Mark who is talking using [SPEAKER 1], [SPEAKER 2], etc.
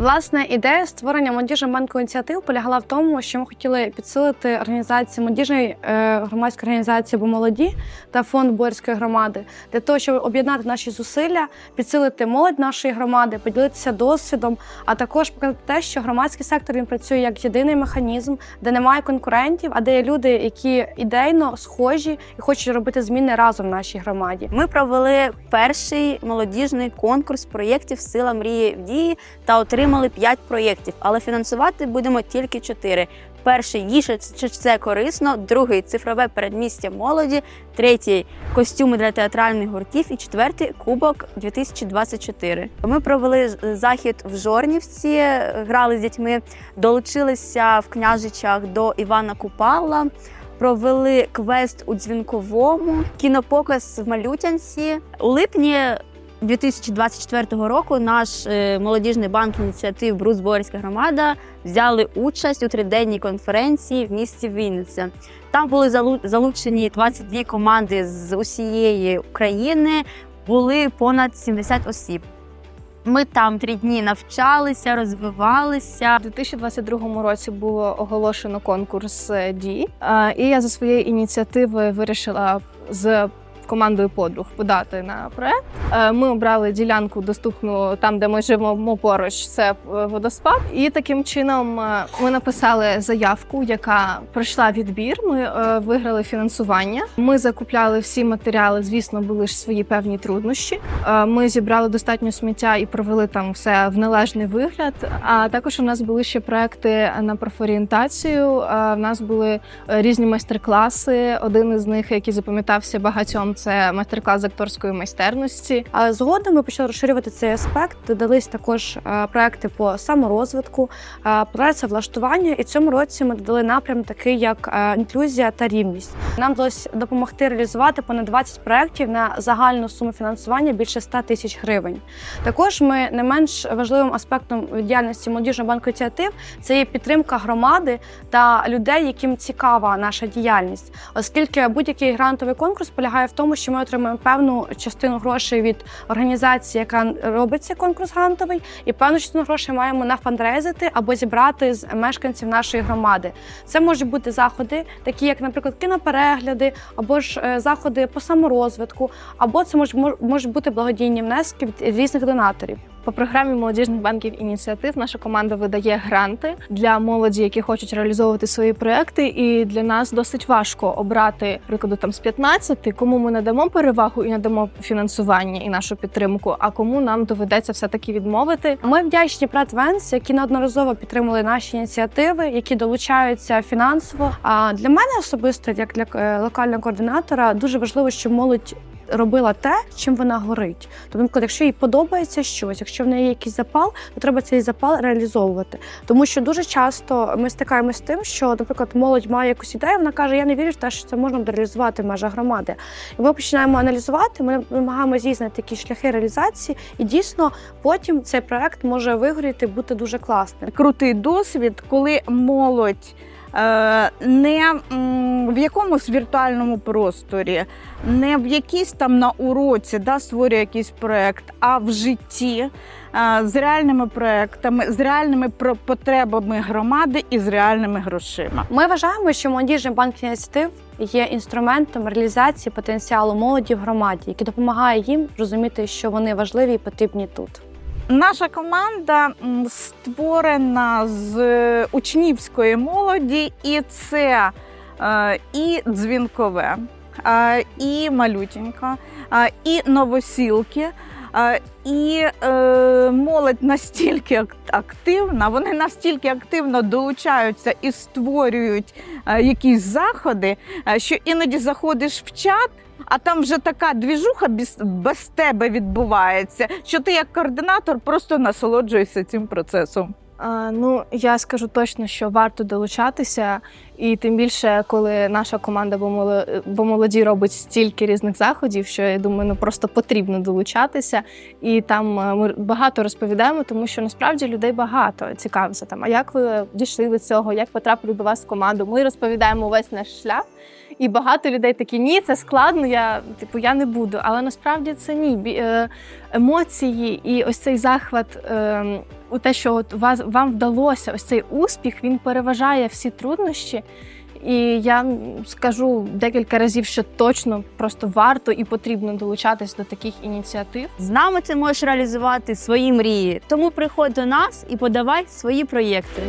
[SPEAKER 1] Власне, ідея створення молодіжного банку ініціатив полягала в тому, що ми хотіли підсилити організації молодіжної е, громадської організації «Бо молоді та фонд Боярської громади для того, щоб об'єднати наші зусилля, підсилити молодь нашої громади, поділитися досвідом, а також показати те, що громадський сектор він працює як єдиний механізм, де немає конкурентів, а де є люди, які ідейно схожі і хочуть робити зміни разом в нашій громаді.
[SPEAKER 2] Ми провели перший молодіжний конкурс проєктів Сила мрії в дії та отримали 5 проєктів, але фінансувати будемо тільки 4. Перший їжа чи це корисно, другий цифрове передмістя молоді, третій костюми для театральних гуртів і четвертий кубок 2024. Ми провели захід в Жорнівці, грали з дітьми, долучилися в княжичах до Івана Купала. Провели квест у дзвінковому, кінопоказ в Малютянці. У липні 2024 року наш е, молодіжний банк ініціатив Брус Боярська громада взяли участь у триденній конференції в місті Вінниця. Там були залу- залучені 22 команди з усієї України, були понад 70 осіб. Ми там три дні навчалися, розвивалися.
[SPEAKER 1] У 2022 році було оголошено конкурс е, дій, е, і я за своєї ініціативи вирішила з командою подруг подати на проект. Е, Ми обрали ділянку доступну там, де ми живемо поруч. Це е, водоспад. І таким чином е, ми написали заявку, яка пройшла відбір. Ми виграли фінансування. Ми закупляли всі матеріали. Звісно, були ж свої певні труднощі. Ми зібрали достатньо сміття і провели там все в належний вигляд. А також у нас були ще проекти на профорієнтацію. В нас були різні майстер-класи. Один із них, який запам'ятався багатьом, це майстер-клас з акторської майстерності. А згодом ми почали розширювати цей аспект. Додались також е, проекти по саморозвитку, е, працевлаштування. І цьому році ми додали напрям такий, як е, інклюзія та рівність. Нам вдалося допомогти реалізувати понад 20 проєктів на загальну суму фінансування більше 100 тисяч гривень. Також ми не менш важливим аспектом діяльності молодіжного банку ініціатив це є підтримка громади та людей, яким цікава наша діяльність, оскільки будь-який грантовий конкурс полягає в тому, що ми отримуємо певну частину грошей від організації, яка робить цей конкурс грантовий, і певну частину грошей маємо нафандрейзити або зібрати з мешканців нашої громади. Це можуть бути заходи, такі як, наприклад, кіноперегляди, або ж е, заходи по саморозвитку, або це можуть бути благодійні внески від різних донаторів. По програмі молодіжних банків ініціатив наша команда видає гранти для молоді, які хочуть реалізовувати свої проекти. І для нас досить важко обрати прикладу там з 15, кому ми надамо перевагу і надамо фінансування і нашу підтримку, а кому нам доведеться все таки відмовити. Ми вдячні Венс, які неодноразово підтримали наші ініціативи, які долучаються фінансово. А для мене особисто, як для е, локального координатора, дуже важливо, щоб молодь робила те, чим вона горить. Тобто, наприклад, якщо їй подобається щось, якщо в неї є якийсь запал, то треба цей запал реалізовувати. Тому що дуже часто ми стикаємося з тим, що, наприклад, молодь має якусь ідею, вона каже: Я не вірю в те, що це можна буде реалізувати в межах громади. І ми починаємо аналізувати. Ми намагаємося здійснити такі шляхи реалізації, і дійсно потім цей проект може вигоріти, бути дуже класним.
[SPEAKER 3] крутий досвід, коли молодь не в якомусь віртуальному просторі, не в якійсь там на уроці да, створює якийсь проект, а в житті е, з реальними проектами, з реальними потребами громади і з реальними грошима.
[SPEAKER 1] Ми вважаємо, що молодіжний банк ініціатив є інструментом реалізації потенціалу молоді в громаді, який допомагає їм розуміти, що вони важливі і потрібні тут.
[SPEAKER 3] Наша команда створена з е, учнівської молоді, і це е, і дзвінкове, е, і малютінька, і новосілки. І е, молодь настільки активна, вони настільки активно долучаються і створюють е, якісь заходи, що іноді заходиш в чат, а там вже така двіжуха без, без тебе відбувається, що ти як координатор просто насолоджуєшся цим процесом.
[SPEAKER 1] А, ну, я скажу точно, що варто долучатися, і тим більше, коли наша команда «Бо Моло- молоді робить стільки різних заходів, що я думаю, ну просто потрібно долучатися. І там е, ми багато розповідаємо, тому що насправді людей багато цікавиться там. А як ви дійшли до цього? Як потрапили до вас в команду? Ми розповідаємо весь наш шлях.
[SPEAKER 4] І багато людей такі ні, це складно. Я типу я не буду. Але насправді це ні. Е, Емоції і ось цей захват е, у те, що от вас вам вдалося, ось цей успіх, він переважає всі труднощі. І я скажу декілька разів, що точно просто варто і потрібно долучатись до таких ініціатив.
[SPEAKER 2] З нами ти можеш реалізувати свої мрії. Тому приходь до нас і подавай свої проєкти.